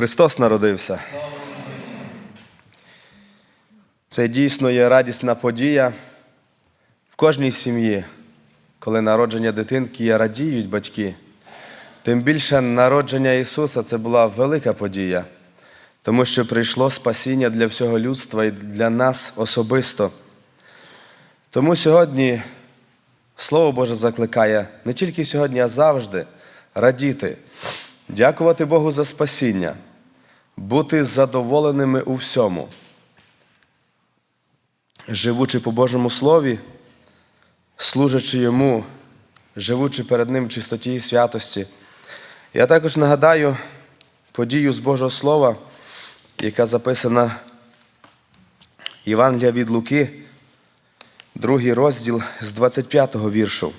Христос народився. Це дійсно є радісна подія в кожній сім'ї, коли народження дитинки радіють батьки. Тим більше народження Ісуса це була велика подія, тому що прийшло спасіння для всього людства і для нас особисто. Тому сьогодні Слово Боже закликає не тільки сьогодні, а завжди радіти, дякувати Богу за спасіння, бути задоволеними у всьому. Живучи по Божому Слові, служачи Йому, живучи перед Ним в чистоті і святості. Я також нагадаю подію з Божого Слова, яка записана Євангелія від Луки, другий розділ з 25-го віршу.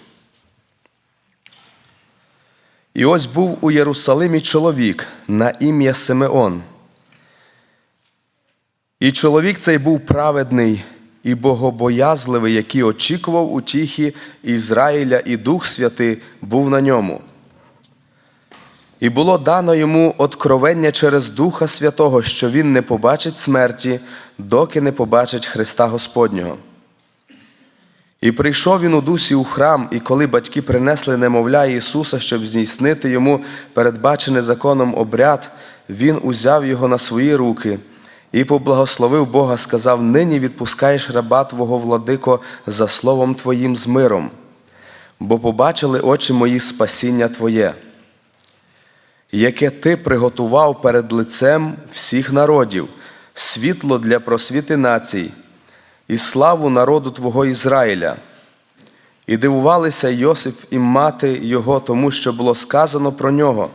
І ось був у Єрусалимі чоловік на ім'я Симеон. І чоловік цей був праведний і богобоязливий, який очікував утіхи Ізраїля, і Дух Святий був на ньому. І було дано йому откровення через Духа Святого, що він не побачить смерті, доки не побачить Христа Господнього. І прийшов він у дусі у храм, і коли батьки принесли немовля Ісуса, щоб здійснити йому передбачений законом обряд, він узяв його на свої руки і поблагословив Бога, сказав: Нині відпускаєш раба Твого владико за словом Твоїм з миром, бо побачили очі мої спасіння Твоє, яке Ти приготував перед лицем всіх народів, світло для просвіти націй і славу народу Твого Ізраїля. І дивувалися Йосип і мати його, тому що було сказано про нього.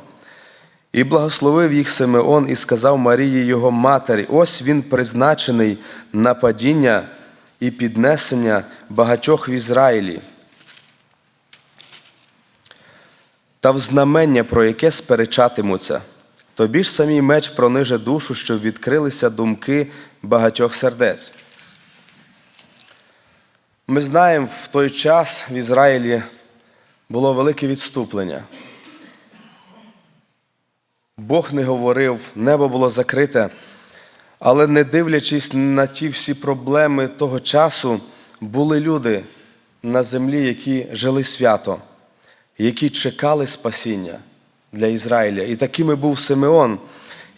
І благословив їх Симеон і сказав Марії його матері: ось він призначений на падіння і піднесення багатьох в Ізраїлі. Та в знамення, про яке сперечатимуться, тобі ж самій меч прониже душу, щоб відкрилися думки багатьох сердець. Ми знаємо, в той час в Ізраїлі було велике відступлення. Бог не говорив, небо було закрите, але не дивлячись на ті всі проблеми того часу, були люди на землі, які жили свято, які чекали спасіння для Ізраїля. І такими був Симеон,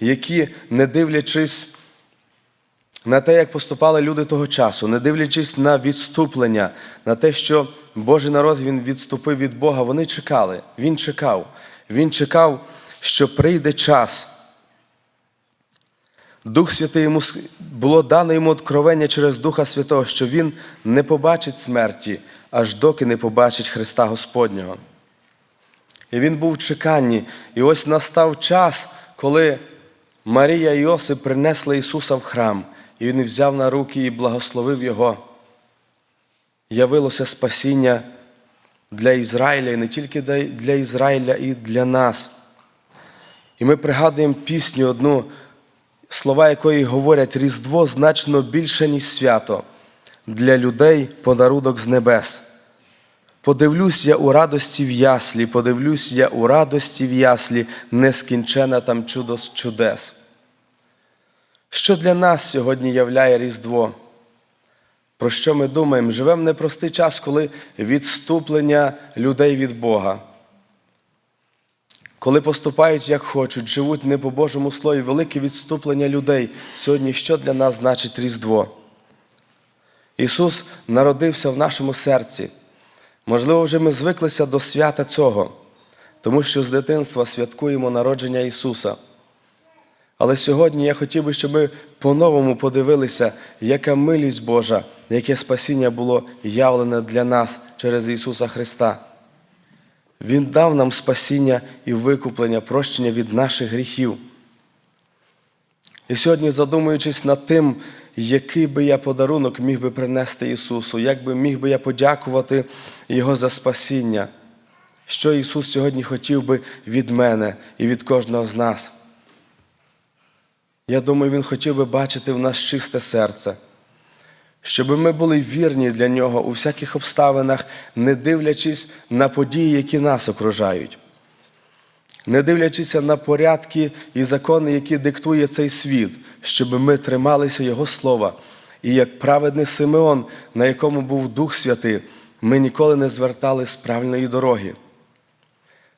які, не дивлячись на те, як поступали люди того часу, не дивлячись на відступлення, на те, що Божий народ він відступив від Бога, вони чекали. Він чекав. Він чекав, що прийде час. Дух Святий йому було дано йому откровення через Духа Святого, що він не побачить смерті, аж доки не побачить Христа Господнього. І він був в чеканні. І ось настав час, коли Марія і Йосип принесли Ісуса в храм. І він взяв на руки і благословив Його. Явилося спасіння для Ізраїля, і не тільки для Ізраїля, і для нас. І ми пригадуємо пісню одну, слова якої говорять Різдво значно більше, ніж свято, для людей подарунок з небес. Подивлюсь я у радості в яслі, подивлюсь я у радості в яслі, нескінчена там чудо з чудес. Що для нас сьогодні являє Різдво? Про що ми думаємо? Живемо непростий час, коли відступлення людей від Бога. Коли поступають, як хочуть, живуть не по Божому Слові, велике відступлення людей. Сьогодні що для нас значить Різдво? Ісус народився в нашому серці. Можливо, вже ми звиклися до свята цього, тому що з дитинства святкуємо народження Ісуса. Але сьогодні я хотів би, щоб ми по-новому подивилися, яка милість Божа, яке спасіння було явлене для нас через Ісуса Христа. Він дав нам спасіння і викуплення, прощення від наших гріхів. І сьогодні, задумуючись над тим, який би я подарунок міг би принести Ісусу, як би міг би я подякувати Його за спасіння, що Ісус сьогодні хотів би від мене і від кожного з нас. Я думаю, Він хотів би бачити в нас чисте серце, щоб ми були вірні для Нього у всяких обставинах, не дивлячись на події, які нас окружають. не дивлячись на порядки і закони, які диктує цей світ, щоб ми трималися Його слова. І як праведний Симеон, на якому був Дух Святий, ми ніколи не звертали з правильної дороги.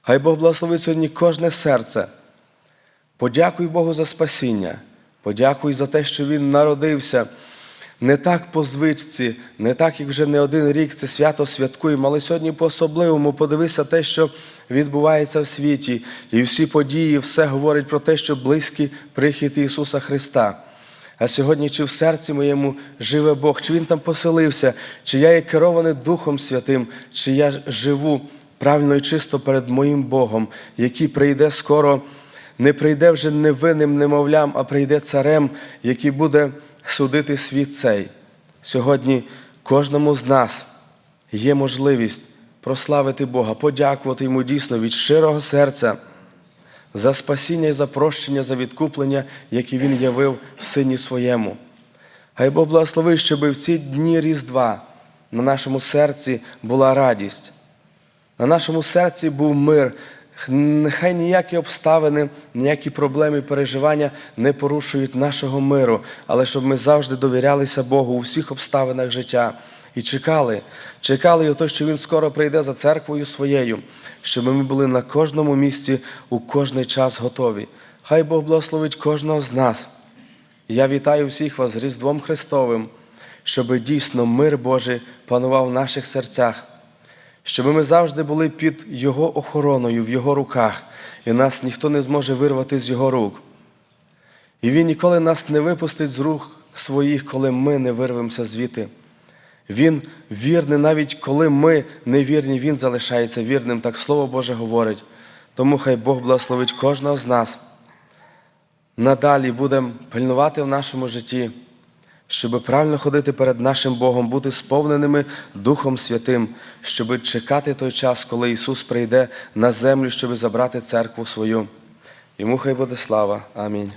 Хай Бог благословить сьогодні кожне серце. Подякуй Богу за спасіння, подякуй за те, що Він народився. Не так по звичці, не так, як вже не один рік це свято святкуємо, але сьогодні по-особливому подивися те, що відбувається в світі, і всі події, все говорить про те, що близький прихід Ісуса Христа. А сьогодні, чи в серці моєму живе Бог, чи Він там поселився, чи я є керований Духом Святим, чи я живу правильно і чисто перед моїм Богом, який прийде скоро, не прийде вже невинним немовлям, а прийде царем, який буде судити світ цей. Сьогодні кожному з нас є можливість прославити Бога, подякувати йому дійсно від щирого серця за спасіння і за прощення, за відкуплення, які Він явив в Сині Своєму. Хай Бог благословить, щоб в ці дні Різдва на нашому серці була радість, на нашому серці був мир. Нехай ніякі обставини, ніякі проблеми і переживання не порушують нашого миру, але щоб ми завжди довірялися Богу у всіх обставинах життя і чекали, чекали його, що Він скоро прийде за церквою своєю, щоб ми були на кожному місці у кожний час готові. Хай Бог благословить кожного з нас. Я вітаю всіх вас з Різдвом Христовим, щоб дійсно мир Божий панував в наших серцях, щоб ми завжди були під Його охороною, в Його руках, і нас ніхто не зможе вирвати з Його рук. І Він ніколи нас не випустить з рук своїх, коли ми не вирвемося звідти. Він вірний, навіть коли ми не вірні, Він залишається вірним, так Слово Боже говорить. Тому хай Бог благословить кожного з нас. Надалі будемо пильнувати в нашому житті, щоб правильно ходити перед нашим Богом, бути сповненими Духом Святим, щоб чекати той час, коли Ісус прийде на землю, щоб забрати церкву свою. Йому хай буде слава. Амінь.